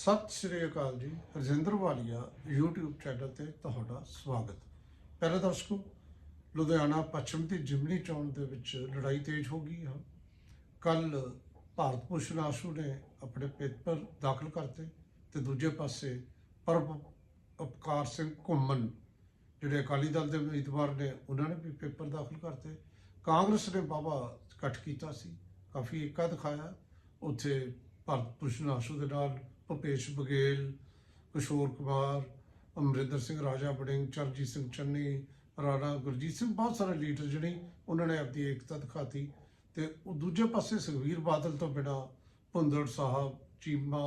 ਸਤਿ ਸ਼੍ਰੀ ਅਕਾਲ ਜੀ, ਰਜਿੰਦਰ ਵਾਲੀਆ, YouTube channel ਤੇ ਤੁਹਾਡਾ ਸਵਾਗਤ। ਪਹਿਲੇ ਦਰਸ਼ਕੋ, ਲੁਧਿਆਣਾ ਪੱਛਮ ਦੀ ਜਿਮਨੀ ਚੋਣ ਦੇ ਵਿੱਚ ਲੜਾਈ ਤੇਜ਼ ਹੋ ਗਈ ਹੈ ਕੱਲ ਭਾਰਤ ਭੂਸ਼ਣ ਆਸ਼ੂ ਨੇ ਆਪਣੇ ਪੇਪਰ ਦਾਖਲ ਕਰਤੇ ਤੇ ਦੂਜੇ ਪਾਸੇ ਪਰਮ ਅਪਕਾਰ ਸਿੰਘ ਘੁੰਮਣ, ਜਿਹੜੇ ਅਕਾਲੀ ਦਲ ਦੇ ਉਮੀਦਵਾਰ ਨੇ, ਉਹਨਾਂ ਨੇ ਵੀ ਪੇਪਰ ਦਾਖਲ ਕਰਤੇ। ਕਾਂਗਰਸ ਨੇ ਬਾਬਾ ਇਕੱਠ ਕੀਤਾ ਸੀ, ਕਾਫੀ ਏਕਾ ਦਿਖਾਇਆ। ਉੱਥੇ ਭਾਰਤ ਭੂਸ਼ਣ ਆਸ਼ੂ ਦੇ ਨਾਲ ਭੁਪੇਸ਼ ਬਘੇਲ ਕਿਸ਼ੋਰ ਕੁਮਾਰ, ਅਮਰਿੰਦਰ ਸਿੰਘ, ਰਾਜਾ ਬੜਿੰਗ ਚਰਜੀਤ ਸਿੰਘ ਚੰਨੀ, ਰਾਣਾ ਗੁਰਜੀਤ ਸਿੰਘ, ਬਹੁਤ ਸਾਰੇ ਲੀਡਰ ਜਿਹੜੇ ਉਹਨਾਂ ਨੇ ਆਪਣੀ ਏਕਤਾ ਦਿਖਾਤੀ। ਤੇ ਉਹ ਦੂਜੇ ਪਾਸੇ ਸੁਖਵੀਰ ਬਾਦਲ ਤੋਂ ਬਿਨਾ ਭੁੰਦੜ ਸਾਹਿਬ, ਚੀਮਾ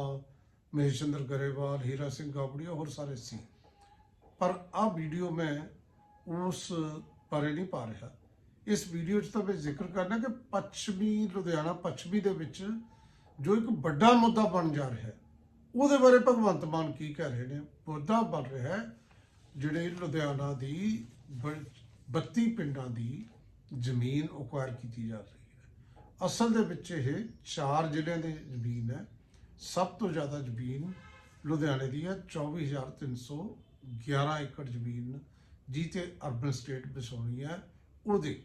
ਮਹੇਸ਼ਿੰਦਰ ਗਰੇਵਾਲ, ਹੀਰਾ ਸਿੰਘ ਗਾਬੜੀਆ, ਹੋਰ ਸਾਰੇ ਸੀ। ਪਰ ਆਹ ਵੀਡੀਓ ਮੈਂ ਉਸ ਬਾਰੇ ਨਹੀਂ ਪਾ ਰਿਹਾ। ਇਸ ਵੀਡੀਓ 'ਚ ਤਾਂ ਮੈਂ ਜ਼ਿਕਰ ਕਰਨਾ ਕਿ ਪੱਛਮੀ ਲੁਧਿਆਣਾ, ਪੱਛਮੀ ਦੇ ਵਿੱਚ ਜੋ ਇੱਕ ਵੱਡਾ ਮੁੱਦਾ ਬਣ ਜਾ ਰਿਹਾ ਹੈ ਉਹਦੇ ਬਾਰੇ ਭਗਵੰਤ ਮਾਨ ਕੀ ਕਹਿ ਰਹੇ ਨੇ? ਮੁੱਦਾ ਬਣ ਰਿਹਾ ਹੈ। ਜਿਹੜੇ ਲੁਧਿਆਣਾ ਦੀ ਬ- 32 ਪਿੰਡਾਂ ਦੀ ਜ਼ਮੀਨ ਅਕਵਾਇਰ ਕੀਤੀ ਜਾ ਰਹੀ ਹੈ। ਅਸਲ ਦੇ ਵਿੱਚ ਇਹ ਚਾਰ ਜ਼ਿਲ੍ਹਿਆਂ ਦੀ ਜ਼ਮੀਨ ਹੈ। ਸਭ ਤੋਂ ਜ਼ਿਆਦਾ ਜ਼ਮੀਨ ਲੁਧਿਆਣੇ ਦੀ ਹੈ। 24311 ਏਕੜ ਜ਼ਮੀਨ ਜੀ ਅਰਬਨ ਸਟੇਟ ਵਸਾਉਣੀ ਹੈ। ਉਹਦੇ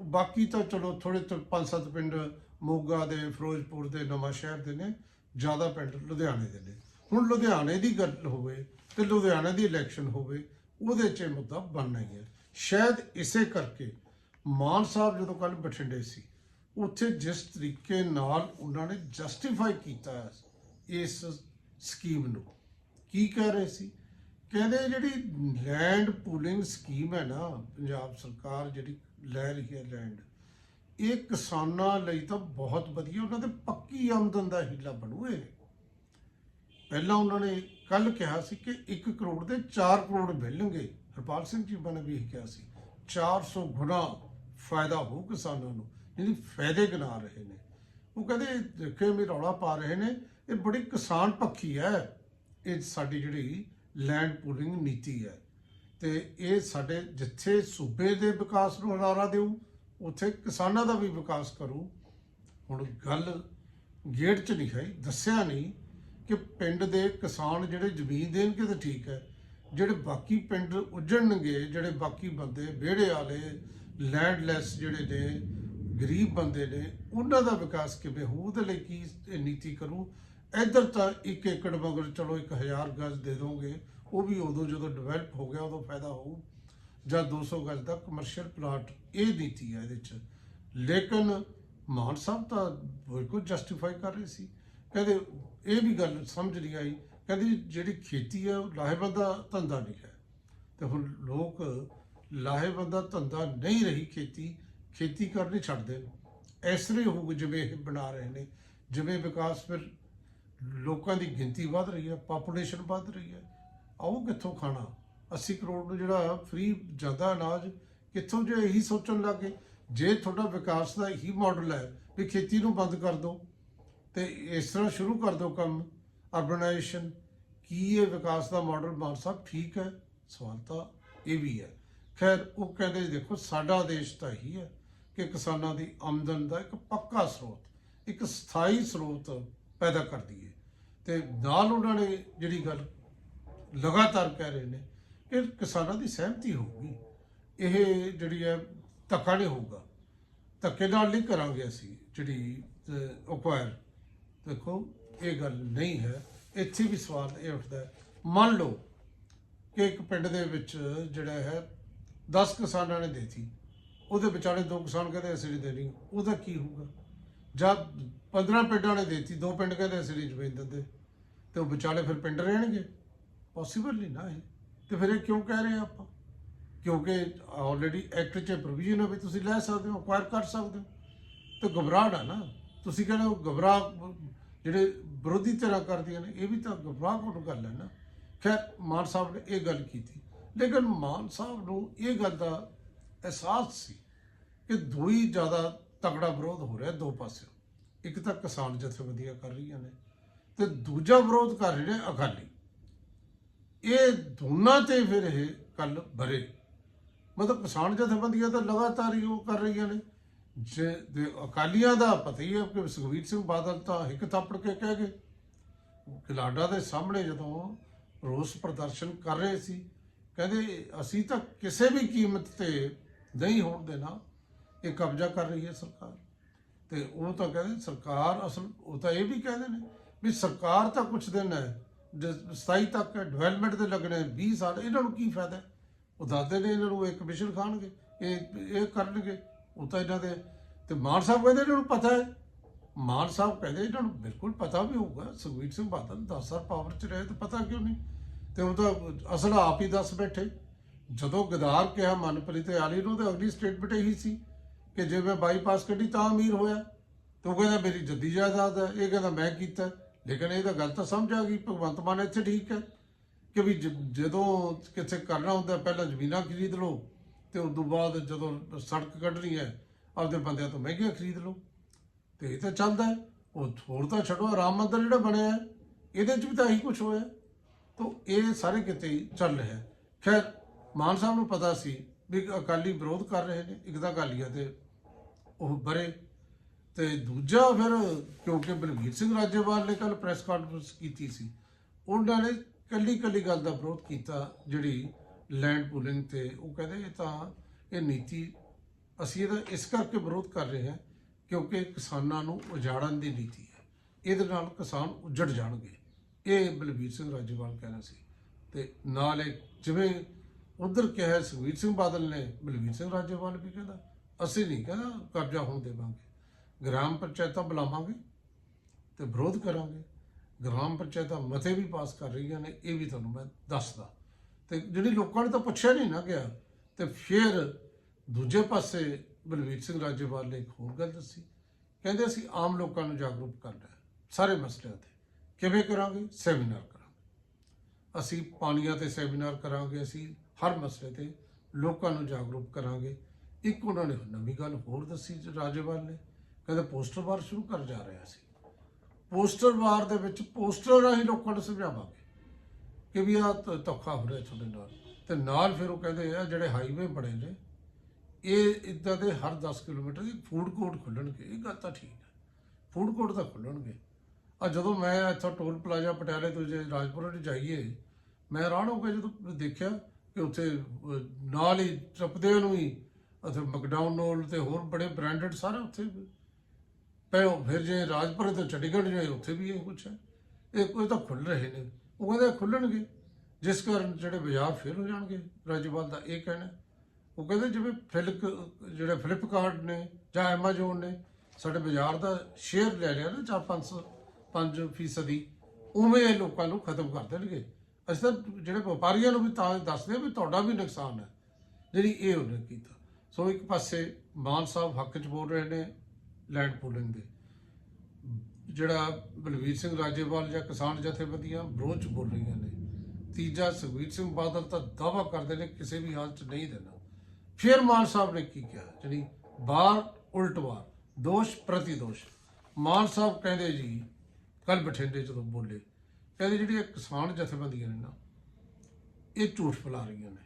ਬਾਕੀ ਤਾਂ ਚਲੋ ਥੋੜੇ ਤੋਂ ਪੰਜ ਸੱਤ ਪਿੰਡ ਮੋਗਾ ਦੇ, ਫਿਰੋਜ਼ਪੁਰ ਦੇ ਨਵਾਂ ਸ਼ਹਿਰ ਦੇ ਨੇ। ਜ਼ਿਆਦਾ ਪਿੰਡ ਲੁਧਿਆਣੇ ਦੇ ਨੇ। ਹੁਣ ਲੁਧਿਆਣੇ ਦੀ ਗੱਲ ਹੋਵੇ ਤੇ ਲੁਧਿਆਣੇ ਦੀ ਇਲੈਕਸ਼ਨ ਹੋਵੇ, ਉਹਦੇ 'ਚ ਇਹ ਮੁੱਦਾ ਬਣਨਾ ਹੀ ਹੈ। ਸ਼ਾਇਦ ਇਸੇ ਕਰਕੇ ਮਾਨ ਸਾਹਿਬ ਜਦੋਂ ਕੱਲ ਬਠਿੰਡੇ ਸੀ, ਉੱਥੇ ਜਿਸ ਤਰੀਕੇ ਨਾਲ ਉਹਨਾਂ ਨੇ ਜਸਟੀਫਾਈ ਕੀਤਾ ਇਸ ਸਕੀਮ ਨੂੰ, ਕੀ ਕਹਿ ਰਹੇ ਸੀ? ਕਹਿੰਦੇ ਜਿਹੜੀ ਲੈਂਡ ਪੂਲਿੰਗ ਸਕੀਮ ਹੈ ਨਾ, ਪੰਜਾਬ ਸਰਕਾਰ ਜਿਹੜੀ ਲੈ ਰਹੀ ਹੈ ਲੈਂਡ ਇਹ ਕਿਸਾਨਾਂ ਲਈ ਤਾਂ ਬਹੁਤ ਵਧੀਆ, ਉਹਨਾਂ ਦੇ ਪੱਕੀ ਆਮਦਨ ਦਾ ਹੀਲਾ ਬਣੂ ਇਹ। ਪਹਿਲਾਂ ਉਹਨਾਂ ਨੇ ਕੱਲ ਕਿਹਾ ਸੀ ਕਿ 1 ਕਰੋੜ ਦੇ 4 ਕਰੋੜ ਮਿਲਣਗੇ। ਹਰਪਾਲ ਸਿੰਘ ਚੀਮਾ ਨੇ ਵੀ ਇਹ ਕਿਹਾ ਸੀ 400 ਗੁਣਾ ਫਾਇਦਾ ਹੋ ਕਿਸਾਨਾਂ ਨੂੰ, ਜਿਹੜੀ ਫਾਇਦੇ ਗਿਣਾ ਰਹੇ ਨੇ। ਉਹ ਕਹਿੰਦੇ, ਦੇਖੇ ਵੀ ਰੌਲਾ ਪਾ ਰਹੇ ਨੇ, ਇਹ ਬੜੀ ਕਿਸਾਨ ਪੱਖੀ ਹੈ। ਇਹ ਸਾਡੀ ਜਿਹੜੀ ਲੈਂਡ ਪੂਲਿੰਗ ਨੀਤੀ ਹੈ। ਤੇ ਇਹ ਸਾਡੇ ਜਿੱਥੇ ਸੂਬੇ ਦੇ ਵਿਕਾਸ ਨੂੰ ਹਲਾਰਾ ਦੇਊ ਉੱਥੇ ਕਿਸਾਨਾਂ ਦਾ ਵੀ ਵਿਕਾਸ ਕਰੂ। ਹੁਣ ਗੱਲ ਗੇਟ 'ਚ ਨਹੀਂ ਹੈ ਦੱਸਿਆ ਨਹੀਂ ਕਿ ਪਿੰਡ ਦੇ ਕਿਸਾਨ ਜਿਹੜੇ ਜ਼ਮੀਨ ਦੇਣਗੇ ਤਾਂ ਠੀਕ ਹੈ, ਜਿਹੜੇ ਬਾਕੀ ਪਿੰਡ ਉੱਜਣਗੇ ਜਿਹੜੇ ਬਾਕੀ ਬੰਦੇ ਵਿਹੜੇ ਵਾਲੇ ਲੈਂਡਲੈਸ ਜਿਹੜੇ ਨੇ, ਗਰੀਬ ਬੰਦੇ ਨੇ, ਉਹਨਾਂ ਦਾ ਵਿਕਾਸ ਕਿਵੇਂ ਹੋਊ, ਉਹਦੇ ਲਈ ਕੀ ਨੀਤੀ ਕਰੂ? ਇੱਧਰ ਤਾਂ ਇੱਕ ਏਕੜ ਮਗਰ ਚਲੋ 1000 ਗਜ਼ ਦੇ ਦੋਗੇ, ਉਹ ਵੀ ਉਦੋਂ ਜਦੋਂ ਡਿਵੈਲਪ ਹੋ ਗਿਆ ਉਦੋਂ ਫਾਇਦਾ ਹੋਊ। ਜਾਂ 200 ਗਜ਼ ਦਾ ਕਮਰਸ਼ੀਅਲ ਪਲਾਟ ਇਹ ਨੀਤੀ ਹੈ ਇਹਦੇ ਚ। ਲੇਕਿਨ ਮਾਨ ਸਾਹਿਬ ਤਾਂ ਬਿਲਕੁਲ ਜਸਟੀਫਾਈ ਕਰ ਰਹੇ ਸੀ। ਕਹਿੰਦੇ ਇਹ ਵੀ ਗੱਲ ਸਮਝ ਨਹੀਂ ਆਈ। ਕਹਿੰਦੇ ਜਿਹੜੀ ਖੇਤੀ ਹੈ ਉਹ ਲਾਹੇਵੰਦ ਦਾ ਧੰਦਾ ਨਹੀਂ ਹੈ। ਤੇ ਹੁਣ ਲੋਕ ਲਾਹੇਵੰਦਾ ਧੰਦਾ ਨਹੀਂ ਰਹੀ ਖੇਤੀ ਖੇਤੀ ਕਰਨੀ ਛੱਡ ਦੇਣ। ਇਸ ਤਰ੍ਹਾਂ ਹੀ ਜਿਵੇਂ ਇਹ ਬਣਾ ਰਹੇ ਨੇ। ਜਿਵੇਂ ਵਿਕਾਸ ਫਿਰ ਲੋਕਾਂ ਦੀ ਗਿਣਤੀ ਵੱਧ ਰਹੀ ਹੈ ਪਾਪੂਲੇਸ਼ਨ ਵੱਧ ਰਹੀ ਹੈ। ਆਓ ਕਿੱਥੋਂ ਖਾਣਾ? 80 ਕਰੋੜ ਨੂੰ ਜਿਹੜਾ ਫ੍ਰੀ ਜ਼ਿਆਦਾ ਅਨਾਜ, ਕਿੱਥੋਂ ਜੇ ਇਹੀ ਸੋਚਣ ਲੱਗੇ ਜੇ ਤੁਹਾਡਾ ਵਿਕਾਸ ਦਾ ਇਹੀ ਮਾਡਲ ਹੈ ਵੀ ਖੇਤੀ ਨੂੰ ਬੰਦ ਕਰ ਦਿਓ, ਤੇ ਇਸ ਤਰ੍ਹਾਂ ਸ਼ੁਰੂ ਕਰ ਦਿਓ ਕੰਮ ਅਰਬਨਾਈਜੇਸ਼ਨ ਕੀ ਇਹ ਵਿਕਾਸ ਦਾ ਮਾਡਲ ਮਾਨ ਸਾਹਿਬ ਠੀਕ ਹੈ? ਸਵਾਲ ਤਾਂ ਇਹ ਵੀ ਹੈ। ਖੈਰ, ਉਹ ਕਹਿੰਦੇ ਦੇਖੋ, ਸਾਡਾ ਦੇਸ਼ ਤਾਂ ਇਹੀ ਹੈ ਕਿ ਕਿਸਾਨਾਂ ਦੀ ਆਮਦਨ ਦਾ ਇੱਕ ਪੱਕਾ ਸਰੋਤ, ਇੱਕ ਸਥਾਈ ਸਰੋਤ ਪੈਦਾ ਕਰਦੀ ਹੈ ਤੇ ਨਾਲ ਉਹਨਾਂ ਨੇ ਜਿਹੜੀ ਗੱਲ ਲਗਾਤਾਰ ਕਹਿ ਰਹੇ ਨੇ ਇਹ ਕਿਸਾਨਾਂ ਦੀ ਸਹਿਮਤੀ ਹੋਊਗੀ। ਇਹ ਜਿਹੜੀ ਹੈ, ਧੱਕਾ ਨਹੀਂ ਹੋਊਗਾ। ਧੱਕੇ ਨਾਲ ਨਹੀਂ ਕਰਾਂਗੇ ਅਸੀਂ ਜਿਹੜੀ ਅਕਵਾਇਰ ਦੇਖੋ, ਇਹ ਗੱਲ ਨਹੀਂ ਹੈ। ਇੱਥੇ ਵੀ ਸਵਾਲ ਇਹ ਉੱਠਦਾ ਹੈ। ਮੰਨ ਲਓ ਕਿ ਇੱਕ ਪਿੰਡ ਦੇ ਵਿੱਚ ਜਿਹੜਾ ਹੈ 10 ਕਿਸਾਨਾਂ ਨੇ ਦੇਤੀ। ਉਹਦੇ ਵਿਚਾਲੇ ਦੋ ਕਿਸਾਨ ਕਹਿੰਦੇ ਅਸੀਂ ਨਹੀਂ ਦੇਣੀ। ਉਹਦਾ ਕੀ ਹੋਊਗਾ? ਜਾਂ 15 ਪਿੰਡਾਂ ਨੇ ਦੇਤੀ, ਦੋ ਪਿੰਡ ਕਹਿੰਦੇ ਅਸੀਂ ਨਹੀਂ ਜ਼ਮੀਨ ਦਿੰਦੇ। ਤੇ ਉਹ ਵਿਚਾਲੇ ਫਿਰ ਪਿੰਡ ਰਹਿਣਗੇ। ਪੋਸੀਬਲ ਨਹੀਂ ਨਾ ਇਹ। ਤੇ ਫਿਰ ਇਹ ਕਿਉਂ ਕਹਿ ਰਹੇ ਆ ਆਪਾਂ? ਕਿਉਂਕਿ ਆਲਰੇਡੀ ਐਕਟ 'ਚ ਪ੍ਰੋਵੀਜ਼ਨ ਹੈ ਵੀ ਤੁਸੀਂ ਲੈ ਸਕਦੇ ਹੋ ਅਕਵਾਇਰ ਕਰ ਸਕਦੇ ਹੋ। ਤੇ ਘਬਰਾਹਟ ਆ ਨਾ। ਤੁਸੀਂ ਕਹਿੰਦੇ ਹੋ ਘਬਰਾਹ ਜਿਹੜੇ ਵਿਰੋਧੀ ਧਿਰਾਂ ਕਰਦੀਆਂ ਨੇ, ਇਹ ਵੀ ਤਾਂ ਘਬਰਾਹ ਕੋਲ ਗੱਲ ਹੈ ਨਾ। ਖੈਰ, ਮਾਨ ਸਾਹਿਬ ਨੇ ਇਹ ਗੱਲ ਕੀਤੀ। ਲੇਕਿਨ ਮਾਨ ਸਾਹਿਬ ਨੂੰ ਇਹ ਗੱਲ ਦਾ ਅਹਿਸਾਸ ਸੀ ਕਿ ਦੋ ਹੀ ਜ਼ਿਆਦਾ ਤਕੜਾ ਵਿਰੋਧ ਹੋ ਰਿਹਾ ਦੋ ਪਾਸੇ ਇੱਕ ਤਾਂ ਕਿਸਾਨ ਜਥੇਬੰਦੀਆਂ ਕਰ ਰਹੀਆਂ ਨੇ ਤੇ ਦੂਜਾ ਵਿਰੋਧ ਕਰ ਰਹੇ ਨੇ ਅਕਾਲੀ। ਇਹ ਦੋਨਾਂ ਤੇ ਫਿਰ ਇਹ ਕੱਲ ਭਰੇ। ਮਤਲਬ ਕਿਸਾਨ ਜਥੇਬੰਦੀਆਂ ਤਾਂ ਲਗਾਤਾਰ ਹੀ ਉਹ ਕਰ ਰਹੀਆਂ ਨੇ। ਜੇ ਅਕਾਲੀਆਂ ਦਾ ਪਤਾ ਹੀ ਹੈ ਕਿ ਸੁਖਵੀਰ ਸਿੰਘ ਬਾਦਲ ਤਾਂ ਇੱਕ ਥੱਪੜ ਕੇ ਕਹਿ ਗਏ। ਗਲਾਡਾ ਦੇ ਸਾਹਮਣੇ ਜਦੋਂ ਰੋਸ ਪ੍ਰਦਰਸ਼ਨ ਕਰ ਰਹੇ ਸੀ, ਕਹਿੰਦੇ ਅਸੀਂ ਤਾਂ ਕਿਸੇ ਵੀ ਕੀਮਤ ਤੇ ਨਹੀਂ ਹੋਣ ਦੇਣਾ। ਇਹ ਕਬਜ਼ਾ ਕਰ ਰਹੀ ਹੈ ਸਰਕਾਰ। ਤੇ ਉਹ ਤਾਂ ਕਹਿੰਦੇ ਸਰਕਾਰ ਅਸਲ, ਉਹ ਤਾਂ ਇਹ ਵੀ ਕਹਿੰਦੇ ਨੇ ਵੀ ਸਰਕਾਰ ਤਾਂ ਕੁਛ ਦਿਨ ਹੈ। ਜ- ਸਥਾਈ ਤੱਕ ਡਿਵੈਲਪਮੈਂਟ ਦੇ ਲੱਗਣੇ 20 ਸਾਲ, ਇਹਨਾਂ ਨੂੰ ਕੀ ਫਾਇਦਾ? ਉਹ ਦੱਸਦੇ ਨੇ ਇਹਨਾਂ ਨੂੰ ਇਹ ਕਮਿਸ਼ਨ ਖਾਣਗੇ, ਇਹ ਇਹ ਕਰਨਗੇ, ਉਹ ਤਾਂ ਇਹਨਾਂ ਦੇ, ਤੇ ਮਾਨ ਸਾਹਿਬ ਕਹਿੰਦੇ ਇਹਨਾਂ ਨੂੰ ਪਤਾ ਹੈ। ਮਾਨ ਸਾਹਿਬ ਕਹਿੰਦੇ ਇਹਨਾਂ ਨੂੰ ਬਿਲਕੁਲ ਪਤਾ ਵੀ ਹੋਊਗਾ, ਸੁਖਬੀਰ ਸਿੰਘ ਬਾਦਲ 10 ਸਾਲ ਪਾਵਰ 'ਚ ਰਹੇ ਤਾਂ ਪਤਾ ਕਿਉਂ ਨਹੀਂ? ਤੇ ਉਹ ਤਾਂ ਅਸਲ ਆਪ ਹੀ ਦੱਸ ਬੈਠੇ। ਜਦੋਂ ਗਦਾਰ ਕਿਹਾ, ਮਨਪ੍ਰੀਤ ਆਲੀ ਨੂੰ, ਤੇ ਅਗਲੀ ਸਟੇਟਮੈਂਟ ਇਹੀ ਸੀ ਕਿ ਜੇ ਮੈਂ ਬਾਈਪਾਸ ਕੱਢੀ ਤਾਂ ਅਮੀਰ ਹੋਇਆ। ਤੇ ਉਹ ਕਹਿੰਦਾ, ਮੇਰੀ ਜੱਦੀ ਜਾਇਦਾਦ ਹੈ। ਇਹ ਕਹਿੰਦਾ, ਮੈਂ ਕੀਤਾ ਲੇਕਿਨ ਇਹ ਤਾਂ ਗੱਲ ਤਾਂ ਸਮਝ ਆ ਗਈ, ਭਗਵੰਤ ਮਾਨ ਇੱਥੇ ਠੀਕ ਹੈ। ਕਿ ਵੀ ਜ- ਜਦੋਂ ਕਿਤੇ ਕਰਨਾ ਹੁੰਦਾ, ਪਹਿਲਾਂ ਜ਼ਮੀਨਾਂ ਖਰੀਦ ਲਓ, ਤੇ ਉਸ ਤੋਂ ਬਾਅਦ ਜਦੋਂ ਸੜਕ ਕੱਢਣੀ ਹੈ, ਆਪਦੇ ਬੰਦਿਆਂ ਤੋਂ ਮਹਿੰਗੀਆਂ ਖਰੀਦ ਲਓ। ਤੇ ਇਹ ਤਾਂ ਚੱਲਦਾ ਉਹ ਹੋਰ ਤਾਂ ਛੱਡੋ ਰਾਮ ਮੰਦਰ ਜਿਹੜਾ ਬਣਿਆ ਇਹਦੇ 'ਚ ਵੀ ਤਾਂ ਇਹੀ ਕੁਝ ਹੋਇਆ। ਤਾਂ ਇਹ ਸਾਰੇ ਕਿਤੇ ਚੱਲ ਰਿਹਾ ਖੈਰ, ਮਾਨ ਸਾਹਿਬ ਨੂੰ ਪਤਾ ਸੀ ਵੀ ਅਕਾਲੀ ਵਿਰੋਧ ਕਰ ਰਹੇ ਨੇ, ਇੱਕ ਤਾਂ ਅਕਾਲੀਆਂ ਤੇ ਉਹ ਬਰੇ। ਤੇ ਦੂਜਾ ਫਿਰ ਕਿਉਂਕਿ ਬਲਵੀਰ ਸਿੰਘ ਰਾਜੇਵਾਲ ਨੇ ਕੱਲ ਪ੍ਰੈਸ ਕਾਨਫਰੰਸ ਕੀਤੀ ਸੀ, ਉਹਨਾਂ ਨੇ ਕੱਲੀ ਕੱਲੀ ਗੱਲ ਦਾ ਵਿਰੋਧ ਕੀਤਾ, ਜਿਹੜੀ ਲੈਂਡ ਪੂਲਿੰਗ ਤੇ ਉਹ ਕਹਿੰਦੇ ਇਹ ਤਾਂ ਇਹ ਨੀਤੀ, ਅਸੀਂ ਇਹਦਾ ਇਸ ਕਰਕੇ ਵਿਰੋਧ ਕਰ ਰਹੇ ਹਾਂ ਕਿਉਂਕਿ ਕਿਸਾਨਾਂ ਨੂੰ ਉਜਾੜਨ ਦੀ ਨੀਤੀ ਹੈ, ਇਹਦੇ ਨਾਲ ਕਿਸਾਨ ਉੱਜੜ ਜਾਣਗੇ, ਇਹ ਬਲਵੀਰ ਸਿੰਘ ਰਾਜੇਵਾਲ ਕਹਿਣਾ ਸੀ। ਤੇ ਨਾਲ ਜਿਵੇਂ ਉਧਰ ਕਿਹਾ ਹੈ ਸੁਖਬੀਰ ਸਿੰਘ ਬਾਦਲ ਨੇ ਬਲਵੀਰ ਸਿੰਘ ਰਾਜੇਵਾਲ ਵੀ ਕਹਿੰਦਾ, ਅਸੀਂ ਨਹੀਂ ਕਹਿੰਦਾ ਕਬਜ਼ਾ ਹੋਣ ਦੇਵਾਂਗੇ। ਗ੍ਰਾਮ ਪੰਚਾਇਤਾਂ ਬੁਲਾਵਾਂਗੇ ਤੇ ਵਿਰੋਧ ਕਰਾਂਗੇ। ਗ੍ਰਾਮ ਪੰਚਾਇਤਾਂ ਮਤੇ ਵੀ ਪਾਸ ਕਰ ਰਹੀਆਂ ਨੇ, ਇਹ ਵੀ ਤੁਹਾਨੂੰ ਮੈਂ ਦੱਸਦਾ। ਤੇ ਜਿਹੜੀ ਲੋਕਾਂ ਨੇ ਤਾਂ ਪੁੱਛਿਆ ਨਹੀਂ ਨਾ ਗਿਆ ਤੇ ਫਿਰ ਦੂਜੇ ਪਾਸੇ ਬਲਵੀਰ ਸਿੰਘ ਰਾਜੇਵਾਲ ਨੇ ਇੱਕ ਹੋਰ ਗੱਲ ਦੱਸੀ। ਕਹਿੰਦੇ ਅਸੀਂ ਆਮ ਲੋਕਾਂ ਨੂੰ ਜਾਗਰੂਕ ਕਰਨਾ ਹੈ, ਸਾਰੇ ਮਸਲਿਆਂ ਤੇ। ਕਿਵੇਂ ਕਰਾਂਗੇ? ਸੈਮੀਨਾਰ ਕਰਾਂਗੇ। ਅਸੀਂ ਪਾਣੀਆਂ ਤੇ ਸੈਮੀਨਾਰ ਕਰਾਂਗੇ, ਅਸੀਂ ਹਰ ਮਸਲੇ ਤੇ ਲੋਕਾਂ ਨੂੰ ਜਾਗਰੂਕ ਕਰਾਂਗੇ। ਇੱਕ ਉਹਨਾਂ ਨੇ ਨਵੀਂ ਗੱਲ ਹੋਰ ਦੱਸੀ ਰਾਜੇਵਾਲ ਨੇ ਕਹਿੰਦੇ ਪੋਸਟਰ ਵਾਰ ਸ਼ੁਰੂ ਕਰ ਜਾ ਰਿਹਾ ਸੀ ਪੋਸਟਰ ਵਾਰ ਦੇ ਵਿੱਚ ਪੋਸਟਰ ਰਾਹੀਂ ਲੋਕਾਂ ਨੂੰ ਸਮਝਾਵਾਂਗੇ ਕਿ ਵੀ ਆ ਧੋਖਾ ਹੋ ਰਿਹਾ ਤੁਹਾਡੇ ਨਾਲ। ਤੇ ਨਾਲ ਫਿਰ ਉਹ ਕਹਿੰਦੇ ਆ, ਜਿਹੜੇ ਹਾਈਵੇ ਬਣੇ ਨੇ, ਇਹ ਇਦਾਂ ਦੇ ਹਰ 10 ਕਿਲੋਮੀਟਰ ਦੀ ਫੂਡ ਕੋਰਟ ਖੁੱਲਣਗੇ। ਇਹ ਗੱਲ ਤਾਂ ਠੀਕ ਹੈ। ਫੂਡ ਕੋਰਟ ਤਾਂ ਖੁੱਲਣਗੇ। ਆ ਜਦੋਂ ਮੈਂ ਇੱਥੋਂ ਟੋਲ ਪਲਾਜ਼ਾ ਪਟਿਆਲੇ ਤੋਂ ਜੇ ਰਾਜਪੁਰਾ ਨੂੰ ਜਾਈਏ, ਮੈਂ ਹੈਰਾਨ ਹੋ ਗਿਆ ਜਦੋਂ ਦੇਖਿਆ ਕਿ ਉੱਥੇ ਨਾਲ ਹੀ ਟੱਪਦੇ ਨੂੰ ਹੀ, ਉੱਥੇ ਮੈਕਡੋਨਲਡ ਤੇ ਹੋਰ ਬੜੇ ਬ੍ਰਾਂਡਡ ਸਾਰੇ ਉੱਥੇ ਪਏ ਫਿਰ ਜੇ ਰਾਜਪੁਰੇ ਤੋਂ ਚੰਡੀਗੜ੍ਹ ਜਾਏ, ਉੱਥੇ ਵੀ ਇਹ ਕੁਛ ਹੈ। ਇਹ ਕੋਈ ਤਾਂ ਖੁੱਲ ਰਹੇ ਨੇ। ਉਹ ਕਹਿੰਦੇ ਖੁੱਲਣਗੇ ਜਿਸ ਕਾਰਨ ਜਿਹੜੇ ਬਾਜ਼ਾਰ ਫੇਲ ਹੋ ਜਾਣਗੇ, ਰਾਜਪਾਲ ਦਾ ਇਹ ਕਹਿਣਾ ਉਹ ਕਹਿੰਦੇ ਜਿਵੇਂ ਫਲਿਪ ਜਿਹੜੇ ਫਲਿੱਪਕਾਰਟ ਨੇ ਜਾਂ ਐਮਾਜ਼ੋਨ ਨੇ, ਸਾਡੇ ਬਾਜ਼ਾਰ ਦਾ ਸ਼ੇਅਰ ਲੈ ਲਿਆ ਨਾ ਚਾਰ 500 5 ਫੀਸਦੀ, ਉਵੇਂ ਇਹ ਲੋਕਾਂ ਨੂੰ ਖਤਮ ਕਰ ਦੇਣਗੇ। ਅਸੀਂ ਤਾਂ ਜਿਹੜੇ ਵਪਾਰੀਆਂ ਨੂੰ ਵੀ ਤਾਂ ਦੱਸਦੇ ਹਾਂ ਵੀ ਤੁਹਾਡਾ ਵੀ ਨੁਕਸਾਨ ਹੈ, ਜਿਹੜੀ ਇਹ ਉਹਨੇ ਕੀਤਾ। ਸੋ ਇੱਕ ਪਾਸੇ ਮਾਨ ਸਾਹਿਬ ਹੱਕ 'ਚ ਬੋਲ ਰਹੇ ਨੇ ਲੈਂਡ ਪੂਲਿੰਗ ਦੇ। ਜਿਹੜਾ ਬਲਵੀਰ ਸਿੰਘ ਰਾਜੇਵਾਲ ਜਾਂ ਕਿਸਾਨ ਜਥੇਬੰਦੀਆਂ ਵਿਰੋਧ 'ਚ ਬੋਲ ਰਹੀਆਂ ਨੇ, ਤੀਜਾ ਸੁਖਬੀਰ ਸਿੰਘ ਬਾਦਲ ਤਾਂ ਦਾਵਾ ਕਰਦੇ ਨੇ ਕਿਸੇ ਵੀ ਹਾਲਤ 'ਚ ਨਹੀਂ ਦੇਣਾ। ਫਿਰ ਮਾਨ ਸਾਹਿਬ ਨੇ ਕੀ ਕਿਹਾ? ਜਿਹੜੀ ਬਾਰ ਉਲਟ ਵਾਰ, ਦੋਸ਼ ਪ੍ਰਤੀ ਦੋਸ਼। ਮਾਨ ਸਾਹਿਬ ਕਹਿੰਦੇ ਜੀ ਕੱਲ ਬਠਿੰਡੇ ਜਦੋਂ ਬੋਲੇ, ਕਹਿੰਦੇ ਜਿਹੜੀਆਂ ਕਿਸਾਨ ਜਥੇਬੰਦੀਆਂ ਨੇ ਨਾ, ਇਹ ਝੂਠ ਫੈਲਾ ਰਹੀਆਂ ਨੇ।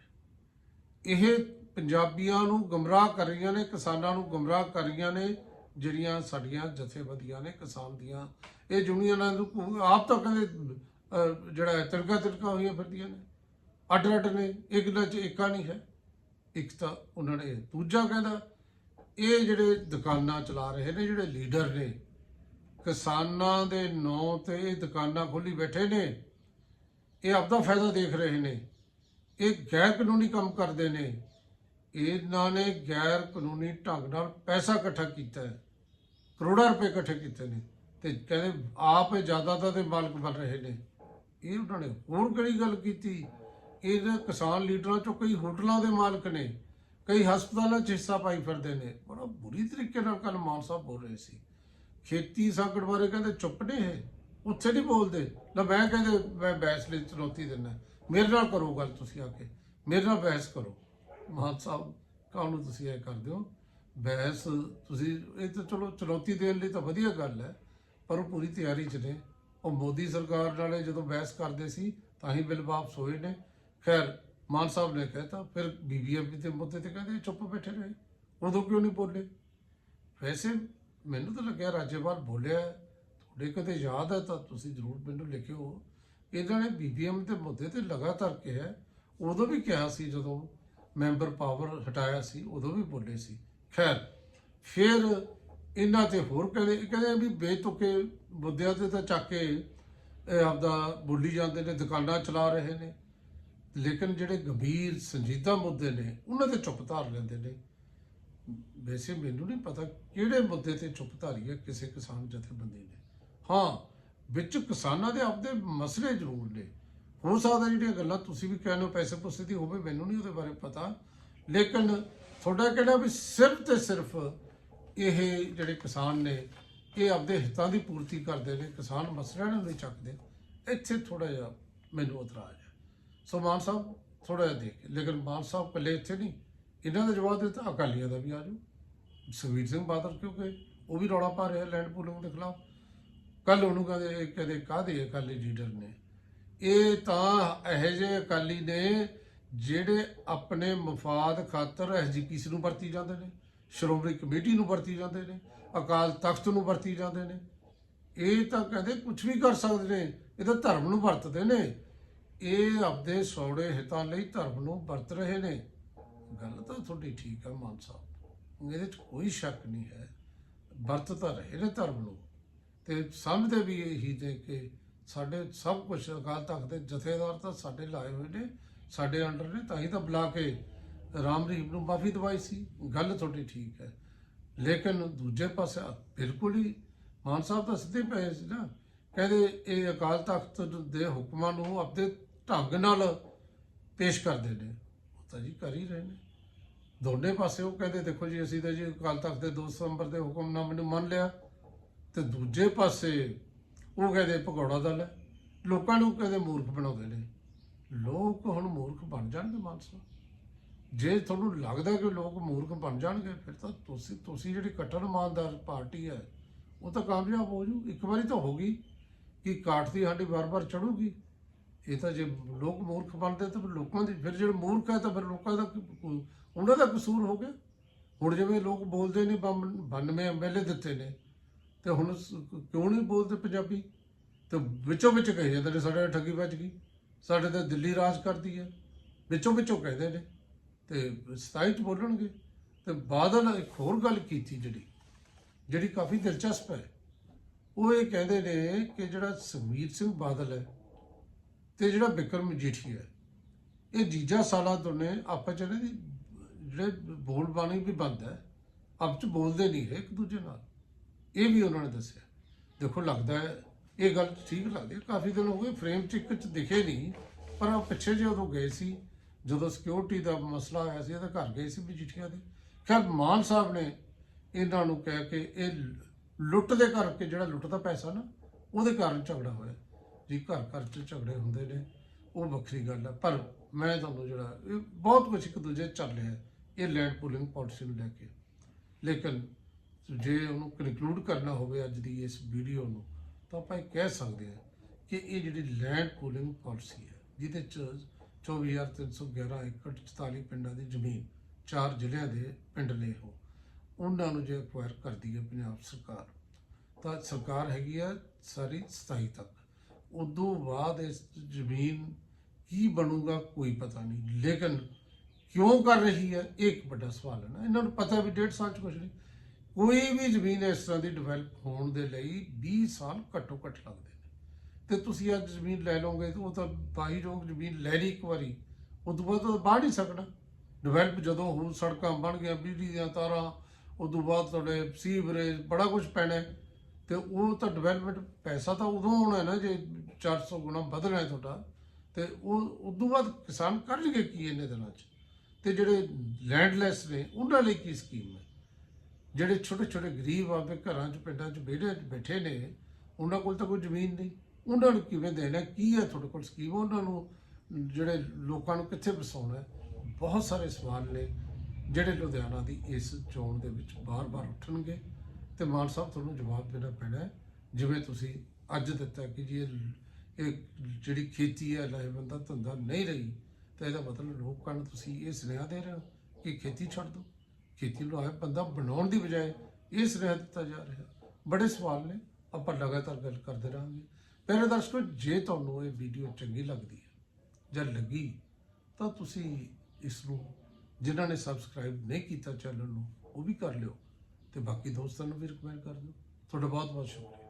ਇਹ ਪੰਜਾਬੀਆਂ ਨੂੰ ਗਮਰਾਹ ਕਰ ਰਹੀਆਂ ਨੇ, ਕਿਸਾਨਾਂ ਨੂੰ ਗਮਰਾਹ ਕਰ ਰਹੀਆਂ ਨੇ ਜਿਹੜੀਆਂ ਸਾਡੀਆਂ ਜਥੇਬੰਦੀਆਂ ਨੇ ਕਿਸਾਨ ਦੀਆਂ, ਇਹ ਯੂਨੀਅਨਾਂ ਨੂੰ ਆਪ ਤਾਂ ਕਹਿੰਦੇ ਜਿਹੜਾ ਹੈ ਤਿਲਕਾ ਤਿਲਕਾ ਹੋਈਆਂ ਫਿਰਦੀਆਂ ਨੇ। ਅੱਡ ਅੱਡ ਨੇ, ਇੱਕ ਨਾਲ ਚ ਏਕਾ ਨਹੀਂ ਹੈ। ਇੱਕ ਤਾਂ ਉਹਨਾਂ ਨੇ ਦੂਜਾ ਕਹਿੰਦਾ, ਇਹ ਜਿਹੜੇ ਦੁਕਾਨਾਂ ਚਲਾ ਰਹੇ ਨੇ, ਜਿਹੜੇ ਲੀਡਰ ਨੇ, ਕਿਸਾਨਾਂ ਦੇ ਨਾਂ ਤੇ ਇਹ ਦੁਕਾਨਾਂ ਖੋਲੀ ਬੈਠੇ ਨੇ। ਇਹ ਆਪਦਾ ਫਾਇਦਾ ਦੇਖ ਰਹੇ ਨੇ। ਇਹ ਗੈਰ ਕਾਨੂੰਨੀ ਕੰਮ ਕਰਦੇ ਨੇ। ਇਹਨਾਂ ਨੇ ਗੈਰ ਕਾਨੂੰਨੀ ਢੰਗ ਨਾਲ ਪੈਸਾ ਇਕੱਠਾ ਕੀਤਾ ਹੈ। ਕਰੋੜਾਂ ਰੁਪਏ ਇਕੱਠੇ ਕੀਤੇ ਨੇ ਤੇ ਕਹਿੰਦੇ ਆਪ ਇਹ ਜਾਇਦਾਦਾਂ ਦੇ ਮਾਲਕ ਬਣ ਰਹੇ ਨੇ। ਇਹ ਉਹਨਾਂ ਨੇ ਹੋਰ ਕਿਹੜੀ ਗੱਲ ਕੀਤੀ? ਇਹਦੇ ਕਿਸਾਨ ਲੀਡਰਾਂ ਚੋਂ ਕਈ ਹੋਟਲਾਂ ਦੇ ਮਾਲਕ ਨੇ, ਕਈ ਹਸਪਤਾਲਾਂ 'ਚ ਹਿੱਸਾ ਪਾਈ ਫਿਰਦੇ ਨੇ। ਬੜਾ ਬੁਰੀ ਤਰੀਕੇ ਨਾਲ ਕੱਲ ਮਾਨ ਸਾਹਿਬ ਬੋਲ ਰਹੇ ਸੀ। ਖੇਤੀ ਸੰਕਟ ਬਾਰੇ ਕਹਿੰਦੇ ਚੁੱਪ ਨੇ ਇਹ, ਉੱਥੇ ਨਹੀਂ ਬੋਲਦੇ। ਨਾ ਮੈਂ ਕਹਿੰਦੇ, ਮੈਂ ਬਹਿਸ ਲਈ ਚੁਣੌਤੀ ਦਿੰਦਾ। ਮੇਰੇ ਨਾਲ ਕਰੋ ਗੱਲ ਤੁਸੀਂ ਆ ਕੇ। ਮੇਰੇ ਨਾਲ ਬਹਿਸ ਕਰੋ। ਮਾਨ ਸਾਹਿਬ ਕਾਹਨੂੰ ਤੁਸੀਂ ਇਹ ਕਰਦੇ ਹੋ ਬਹਿਸ, ਤੁਸੀਂ, ਇਹ ਤਾਂ ਚਲੋ ਚੁਣੌਤੀ ਦੇਣ ਲਈ ਤਾਂ ਵਧੀਆ ਗੱਲ ਹੈ, ਪਰ ਉਹ ਪੂਰੀ ਤਿਆਰੀ 'ਚ ਨੇ। ਉਹ ਮੋਦੀ ਸਰਕਾਰ ਨਾਲੇ ਜਦੋਂ ਬਹਿਸ ਕਰਦੇ ਸੀ, ਤਾਂ ਹੀ ਬਿੱਲ ਵਾਪਸ ਹੋਏ ਨੇ। ਖੈਰ, ਮਾਨ ਸਾਹਿਬ ਨੇ ਕਹਿਤਾ, ਫਿਰ ਬੀਬੀਐਮਪੀ ਦੇ ਮੁੱਦੇ ਤੇ ਕਹਿੰਦੇ ਚੁੱਪ ਬੈਠੇ ਰਹੇ। ਉਦੋਂ ਕਿਉਂ ਨਹੀਂ ਬੋਲੇ? ਵੈਸੇ ਮੈਨੂੰ ਤਾਂ ਲੱਗਿਆ ਰਾਜੇਵਾਲ ਬੋਲਿਆ ਤੁਹਾਡੇ ਕਦੇ ਯਾਦ ਹੈ ਤਾਂ ਤੁਸੀਂ ਜ਼ਰੂਰ ਮੈਨੂੰ ਲਿਖਿਓ। ਇਹਨਾਂ ਨੇ ਬੀਬੀਐਮ ਦੇ ਮੁੱਦੇ ਤੇ ਲਗਾਤਾਰ ਕਿਹਾ ਉਦੋਂ ਵੀ ਕਿਹਾ ਸੀ ਜਦੋਂ ਮੈਂਬਰ ਪਾਵਰ ਹਟਾਇਆ ਸੀ, ਉਦੋਂ ਵੀ ਬੋਲੇ ਸੀ। ਖੈਰ, ਫਿਰ ਇਹਨਾਂ ਤੇ ਹੋਰ ਕਹਿੰਦੇ ਕਹਿੰਦੇ ਵੀ ਬੇਤੁਕੇ ਮੁੱਦਿਆਂ ਤੇ ਤਾਂ ਚੱਕ ਕੇ ਇਹ ਆਪਦਾ ਬੋਲੀ ਜਾਂਦੇ ਨੇ, ਦੁਕਾਨਾਂ ਚਲਾ ਰਹੇ ਨੇ। ਲੇਕਿਨ ਜਿਹੜੇ ਗੰਭੀਰ ਸੰਜੀਦਾ ਮੁੱਦੇ ਨੇ, ਉਹਨਾਂ ਤੇ ਚੁੱਪ ਧਾਰ ਲੈਂਦੇ ਨੇ। ਵੈਸੇ ਮੈਨੂੰ ਨਹੀਂ ਪਤਾ ਕਿਹੜੇ ਮੁੱਦੇ ਤੇ ਚੁੱਪ ਧਾਰੀ ਹੈ ਕਿਸੇ ਕਿਸਾਨ ਜਥੇਬੰਦੀ ਨੇ। ਹਾਂ, ਵਿੱਚ ਕਿਸਾਨਾਂ ਦੇ ਆਪਦੇ ਮਸਲੇ ਜ਼ਰੂਰ ਨੇ। ਹੋ ਸਕਦਾ ਜਿਹੜੀਆਂ ਗੱਲਾਂ ਤੁਸੀਂ ਵੀ ਕਹਿੰਦੇ ਹੋ ਪੈਸੇ ਪੁੱਸੇ ਦੀ ਹੋਵੇ, ਮੈਨੂੰ ਨਹੀਂ ਉਹਦੇ ਬਾਰੇ ਪਤਾ। ਲੇਕਿਨ ਤੁਹਾਡਾ ਕਹਿਣਾ ਵੀ ਸਿਰਫ ਤੇ ਸਿਰਫ ਇਹ ਜਿਹੜੇ ਕਿਸਾਨ ਨੇ, ਇਹ ਆਪਦੇ ਹਿੱਤਾਂ ਦੀ ਪੂਰਤੀ ਕਰਦੇ ਨੇ, ਕਿਸਾਨ ਮਸਲਿਆਂ ਨੂੰ ਨਹੀਂ ਚੱਕਦੇ। ਇੱਥੇ ਥੋੜਾ ਜਿਹਾ ਮੈਨੂੰ ਇਤਰਾਜ਼ ਹੈ। ਸੋ ਮਾਨ ਸਾਹਿਬ ਥੋੜਾ ਜਿਹਾ ਦੇਖ। ਲੇਕਿਨ ਮਾਨ ਸਾਹਿਬ ਇਕੱਲੇ ਇੱਥੇ ਨਹੀਂ। ਇਹਨਾਂ ਦਾ ਜਵਾਬ ਦਿੱਤਾ ਅਕਾਲੀਆਂ ਦਾ ਵੀ ਆਜੂ ਸੁਖਬੀਰ ਸਿੰਘ ਬਾਦਲ ਕਿਉਂਕਿ ਉਹ ਵੀ ਰੌਲਾ ਪਾ ਰਿਹਾ ਲੈਂਡ ਪੂਲਿੰਗ ਦੇ ਖਿਲਾਫ। ਕੱਲ ਉਹਨੂੰ ਕਹਿੰਦੇ ਕਦੇ ਕਹਿੰਦੇ ਕਾਹਦੇ ਅਕਾਲੀ ਲੀਡਰ ਨੇ? ਇਹ ਤਾਂ ਇਹੋ ਜਿਹੇ ਅਕਾਲੀ ਨੇ ਜਿਹੜੇ ਆਪਣੇ ਮਫਾਦ ਖਾਤਰ ਐਸਜੀਪੀਸੀ ਨੂੰ ਵਰਤੀ ਜਾਂਦੇ ਨੇ? ਸ਼੍ਰੋਮਣੀ ਕਮੇਟੀ ਨੂੰ ਵਰਤੀ ਜਾਂਦੇ ਨੇ, ਅਕਾਲ ਤਖਤ ਨੂੰ ਵਰਤੀ ਜਾਂਦੇ ਨੇ। ਇਹ ਤਾਂ ਕਹਿੰਦੇ ਕੁਝ ਵੀ ਕਰ ਸਕਦੇ ਨੇ, ਇਹ ਤਾਂ ਧਰਮ ਨੂੰ ਵਰਤਦੇ ਨੇ। ਇਹ ਆਪਦੇ ਸੌੜੇ ਹਿੱਤਾਂ ਲਈ ਧਰਮ ਨੂੰ ਵਰਤ ਰਹੇ ਨੇ। ਗੱਲ ਤਾਂ ਤੁਹਾਡੀ ਠੀਕ ਹੈ ਮਾਨ ਸਾਹਿਬ। ਇਹਦੇ 'ਚ ਕੋਈ ਸ਼ੱਕ ਨਹੀਂ ਹੈ। ਵਰਤ ਤਾਂ ਰਹੇ ਨੇ ਧਰਮ ਨੂੰ। ਤੇ ਸਮਝਦੇ ਵੀ ਇਹੀ ਦੇ ਕਿ ਸਾਡੇ ਸਭ ਕੁਝ ਅਕਾਲ ਤਖਤ ਦੇ ਜਥੇਦਾਰ ਤਾਂ ਸਾਡੇ ਲਾਏ ਹੋਏ ਨੇ। ਸਾਡੇ ਅੰਡਰ ਨੇ, ਤਾਂ ਹੀ ਤਾਂ ਬੁਲਾ ਕੇ ਰਾਮ ਰਹੀਮ ਨੂੰ ਮਾਫੀ ਦਵਾਈ ਸੀ। ਗੱਲ ਤੁਹਾਡੀ ਠੀਕ ਹੈ। ਲੇਕਿਨ ਦੂਜੇ ਪਾਸੇ ਬਿਲਕੁਲ ਹੀ ਮਾਨ ਸਾਹਿਬ ਤਾਂ ਸਿੱਧੇ ਪਏ ਸੀ ਨਾ। ਕਹਿੰਦੇ ਇਹ ਅਕਾਲ ਤਖਤ ਦੇ ਹੁਕਮਾਂ ਨੂੰ ਆਪਣੇ ਢੰਗ ਨਾਲ ਪੇਸ਼ ਕਰਦੇ ਨੇ। ਉਹ ਤਾਂ ਜੀ ਕਰ ਹੀ ਰਹੇ ਨੇ। ਦੋਨੇ ਪਾਸੇ ਉਹ ਕਹਿੰਦੇ, ਦੇਖੋ ਜੀ, ਅਸੀਂ ਤਾਂ ਜੀ ਅਕਾਲ ਤਖਤ ਦੇ 2 ਸਤੰਬਰ ਦੇ ਹੁਕਮਨਾਮੇ ਨੂੰ ਮੰਨ ਲਿਆ। ਤੇ ਦੂਜੇ ਪਾਸੇ ਉਹ ਕਹਿੰਦੇ ਭਗੌੜਾ ਦਲ ਹੈ। ਲੋਕਾਂ ਨੂੰ ਕਹਿੰਦੇ ਮੂਰਖ ਬਣਾਉਂਦੇ ਨੇ। ਲੋਕ ਹੁਣ ਮੂਰਖ ਬਣ ਜਾਣਗੇ ਮਾਨਸਾ। ਜੇ ਤੁਹਾਨੂੰ ਲੱਗਦਾ ਕਿ ਲੋਕ ਮੂਰਖ ਬਣ ਜਾਣਗੇ, ਫਿਰ ਤਾਂ ਤੁਸੀਂ ਤੁਸੀਂ ਜਿਹੜੀ ਕੱਟੜ ਇਮਾਨਦਾਰ ਪਾਰਟੀ ਹੈ, ਉਹ ਤਾਂ ਕਾਮਯਾਬ ਹੋ ਜੂ ਇੱਕ ਵਾਰੀ ਤਾਂ ਹੋ ਗਈ ਕਿ ਕਾਠ ਦੀ ਸਾਡੀ ਵਾਰ-ਵਾਰ ਚੜੂਗੀ। ਇਹ ਤਾਂ ਜੇ ਲੋਕ ਮੂਰਖ ਬਣਦੇ ਤਾਂ ਫਿਰ ਲੋਕਾਂ ਦੀ ਫਿਰ ਜਿਹੜੇ ਮੂਰਖ ਹੈ ਤਾਂ ਫਿਰ ਲੋਕਾਂ ਦਾ ਉਹਨਾਂ ਦਾ ਕਸੂਰ ਹੋ ਗਿਆ। ਹੁਣ ਜਿਵੇਂ ਲੋਕ ਬੋਲਦੇ ਨੇ 92 ਐਮਐਲਏ ਦਿੱਤੇ ਨੇ, ਤੇ ਹੁਣ ਕਿਉਂ ਨਹੀਂ ਬੋਲਦੇ ਪੰਜਾਬੀ? ਤੇ ਵਿੱਚੋਂ ਵਿੱਚ ਕਹੀ ਜਾਂਦੇ ਨੇ, ਸਾਡੇ ਠੱਗੀ ਵੱਜ ਗਈ। ਸਾਡੇ ਤੇ ਦਿੱਲੀ ਰਾਜ ਕਰਦੀ ਹੈ। ਵਿੱਚੋਂ ਵਿੱਚੋਂ ਕਹਿੰਦੇ ਨੇ। ਤੇ 27 ਚ ਬੋਲਣਗੇ। ਤੇ ਬਾਦਲ ਇੱਕ ਹੋਰ ਗੱਲ ਕੀਤੀ ਜਿਹੜੀ ਜਿਹੜੀ ਕਾਫੀ ਦਿਲਚਸਪ ਹੈ। ਉਹ ਇਹ ਕਹਿੰਦੇ ਨੇ ਕਿ ਜਿਹੜਾ ਸੁਖਬੀਰ ਸਿੰਘ ਬਾਦਲ ਹੈ ਤੇ ਜਿਹੜਾ ਬਿਕਰਮ ਮਜੀਠੀਆ ਹੈ, ਇਹ ਜੀਜਾ ਸਾਲਾ ਦੋਨੇ ਆਪਸ ਚ ਇਹਨਾਂ ਦੀ ਜਿਹੜੇ ਬੋਲ ਬਾਣੀ ਵੀ ਬੰਦ ਹੈ, ਆਪਸ ਚ ਬੋਲਦੇ ਨਹੀਂ ਹੈ ਇੱਕ ਦੂਜੇ ਨਾਲ। ਇਹ ਵੀ ਉਹਨਾਂ ਨੇ ਦੱਸਿਆ। ਦੇਖੋ, ਲੱਗਦਾ ਹੈ ਇਹ ਗੱਲ ਠੀਕ ਲੱਗਦੀ ਹੈ। ਕਾਫੀ ਦਿਨ ਹੋ ਗਏ ਫਰੇਮ ਚ ਇੱਕ ਚ ਦਿਖੇ ਨਹੀਂ, ਪਰ ਉਹ ਪਿੱਛੇ ਜੇ ਉਦੋਂ ਗਏ ਸੀ, ਜਦੋਂ ਸਿਕਿਉਰਿਟੀ ਦਾ ਮਸਲਾ ਆਇਆ ਸੀ ਤਾਂ ਘਰ ਗਏ ਸੀ ਮਜੀਠੀਆ ਦੇ। ਖੈਰ, ਮਾਨ ਸਾਹਿਬ ਨੇ ਇਹਨਾਂ ਨੂੰ ਕਹਿ ਕੇ ਇਹ ਲੁੱਟ ਦੇ ਕਰਕੇ ਜਿਹੜਾ ਲੁੱਟ ਦਾ ਪੈਸਾ ਨਾ, ਉਹਦੇ ਕਾਰਨ ਝਗੜਾ ਹੋਇਆ। ਜੀ, ਘਰ ਘਰ ਚ ਝਗੜੇ ਹੁੰਦੇ ਨੇ, ਉਹ ਵੱਖਰੀ ਗੱਲ ਹੈ ਪਰ ਮੈਂ ਤੁਹਾਨੂੰ ਜਿਹੜਾ, ਇਹ ਬਹੁਤ ਕੁਝ ਇੱਕ ਦੂਜੇ ਚੱਲ ਰਿਹਾ ਇਹ ਲੈਂਡ ਪੂਲਿੰਗ ਪਾਲਿਸੀ ਨੂੰ ਲੈ ਕੇ। ਲੇਕਿਨ ਜੇ ਉਹਨੂੰ ਕਨਕਲੂਡ ਕਰਨਾ ਹੋਵੇ ਅੱਜ ਦੀ ਇਸ ਵੀਡੀਓ ਨੂੰ ਤਾਂ ਆਪਾਂ ਇਹ ਕਹਿ ਸਕਦੇ ਹਾਂ ਕਿ ਇਹ ਜਿਹੜੀ ਲੈਂਡ ਪੂਲਿੰਗ ਪਾਲਿਸੀ ਹੈ, ਜਿਹਦੇ ਚ 24311 ਏਕੜ 44 ਪਿੰਡਾਂ ਦੀ ਜ਼ਮੀਨ ਚਾਰ ਜ਼ਿਲ੍ਹਿਆਂ ਦੇ ਪਿੰਡ ਨੇ ਉਹ, ਉਹਨਾਂ ਨੂੰ ਜੇ ਅਕਵਾਇਰ ਕਰਦੀ ਹੈ ਪੰਜਾਬ ਸਰਕਾਰ, ਤਾਂ ਸਰਕਾਰ ਹੈਗੀ ਆ ਸਾਰੀ 27 ਤੱਕ। ਉਦੋਂ ਬਾਅਦ ਇਸ ਜ਼ਮੀਨ ਕੀ ਬਣੂਗਾ ਕੋਈ ਪਤਾ ਨਹੀਂ, ਲੇਕਿਨ ਕਿਉਂ ਕਰ ਰਹੀ ਹੈ, ਇਹ ਇੱਕ ਵੱਡਾ ਸਵਾਲ ਹੈ ਨਾ। ਇਹਨਾਂ ਨੂੰ ਪਤਾ ਵੀ ਡੇਢ ਸਾਲ ਚ ਕੁਝ ਨਹੀਂ। ਕੋਈ ਵੀ ਜ਼ਮੀਨ ਇਸ ਤਰ੍ਹਾਂ ਦੀ ਡਿਵੈਲਪ ਹੋਣ ਦੇ ਲਈ 20 ਸਾਲ ਘੱਟੋ ਘੱਟ ਲੱਗਦੇ ਨੇ। ਤੇ ਤੁਸੀਂ ਅੱਜ ਜ਼ਮੀਨ ਲੈ ਲਓਗੇ ਤਾਂ ਉਹ ਤਾਂ ਬਾਈ ਰੋਗ ਜ਼ਮੀਨ ਲੈ ਲਈ ਇੱਕ ਵਾਰੀ, ਉਹ ਤੋਂ ਬਾਅਦ ਤਾਂ ਬਾਹਰ ਨਹੀਂ ਸਕਣਾ। ਡਿਵੈਲਪ ਜਦੋਂ ਹੋ ਸੜਕਾਂ ਬਣ ਗਈਆਂ, ਬਿਜਲੀ ਦੀਆਂ ਤਾਰਾਂ ਉਸ ਤੋਂ ਬਾਅਦ ਤੁਹਾਡੇ ਸੀਵਰੇਜ ਬੜਾ ਕੁਝ ਪੈਣਾ ਹੈ। ਤੇ ਉਹ ਤਾਂ ਡਿਵੈਲਪਮੈਂਟ ਪੈਸਾ ਤਾਂ ਉਦੋਂ ਆਉਣਾ ਨਾ ਜੇ 400 ਗੁਣਾ ਵਧਣਾ ਹੈ ਤੁਹਾਡਾ। ਤੇ ਉਹ ਉਦੋਂ ਬਾਅਦ ਕਿਸਾਨ ਕਰਨਗੇ ਕੀ ਇਹਨੇ ਦਿਨਾਂ 'ਚ? ਤੇ ਜਿਹੜੇ ਲੈਂਡਲੈਸ ਨੇ, ਉਹਨਾਂ ਲਈ ਕੀ ਸਕੀਮ ਹੈ? ਜਿਹੜੇ ਛੋਟੇ ਛੋਟੇ ਗਰੀਬ ਆਪਦੇ ਘਰਾਂ 'ਚ, ਪਿੰਡਾਂ 'ਚ ਵਿਹੜੇ 'ਚ ਬੈਠੇ ਨੇ, ਉਹਨਾਂ ਕੋਲ ਤਾਂ ਕੋਈ ਜ਼ਮੀਨ ਨਹੀਂ। ਉਹਨਾਂ ਨੂੰ ਕਿਵੇਂ ਦੇਣਾ ਕੀ ਹੈ ਤੁਹਾਡੇ ਕੋਲ ਸਕੀਮ ਉਹਨਾਂ ਨੂੰ ਜਿਹੜੇ ਲੋਕਾਂ ਨੂੰ ਕਿੱਥੇ ਵਸਾਉਣਾ ਬਹੁਤ ਸਾਰੇ ਸਵਾਲ ਨੇ, ਜਿਹੜੇ ਲੁਧਿਆਣਾ ਦੀ ਇਸ ਚੋਣ ਦੇ ਵਿੱਚ ਬਾਰ-ਬਾਰ ਉੱਠਣਗੇ। ਤੇ ਮਾਨ ਸਾਹਿਬ, ਤੁਹਾਨੂੰ ਜਵਾਬ ਦੇਣਾ ਪੈਣਾ ਜਿਵੇਂ ਤੁਸੀਂ ਅੱਜ ਦਿੱਤਾ ਕਿ ਜੀ ਇਹ ਜਿਹੜੀ ਖੇਤੀ ਹੈ, ਲਾਹੇਵੰਦਾ ਧੰਦਾ ਨਹੀਂ ਰਹੀ, ਤਾਂ ਇਹਦਾ ਮਤਲਬ ਲੋਕਾਂ ਨੂੰ ਤੁਸੀਂ ਇਹ ਸੁਨੇਹਾ ਦੇ ਰਹੇ ਹੋ ਕਿ ਖੇਤੀ ਛੱਡ ਦਿਓ। ਖੇਤੀ ਨੂੰ ਲਾਹੇ ਬੰਦਾ ਬਣਾਉਣ ਦੀ ਬਜਾਏ ਇਹ ਸੁਨੇਹਾ ਦਿੱਤਾ ਜਾ ਰਿਹਾ। ਬੜੇ ਸਵਾਲ ਨੇ, ਆਪਾਂ ਲਗਾਤਾਰ ਗੱਲ ਕਰਦੇ ਰਹਾਂਗੇ। ਪਹਿਲੇ ਦਰਸ਼ਕੋ, ਜੇ ਤੁਹਾਨੂੰ ਇਹ ਵੀਡੀਓ ਚੰਗੀ ਲੱਗਦੀ ਹੈ ਜਾਂ ਲੱਗੀ, ਤਾਂ ਤੁਸੀਂ ਇਸ ਨੂੰ, ਜਿਨ੍ਹਾਂ ਨੇ ਸਬਸਕ੍ਰਾਈਬ ਨਹੀਂ ਕੀਤਾ ਚੈਨਲ ਨੂੰ, ਉਹ ਵੀ ਕਰ ਲਿਓ ਤੇ ਬਾਕੀ ਦੋਸਤਾਂ ਨੂੰ ਵੀ ਰਿਕਮੈਂਡ ਕਰ ਦਿਓ। ਤੁਹਾਡਾ ਬਹੁਤ ਬਹੁਤ ਸ਼ੁਕਰੀਆ।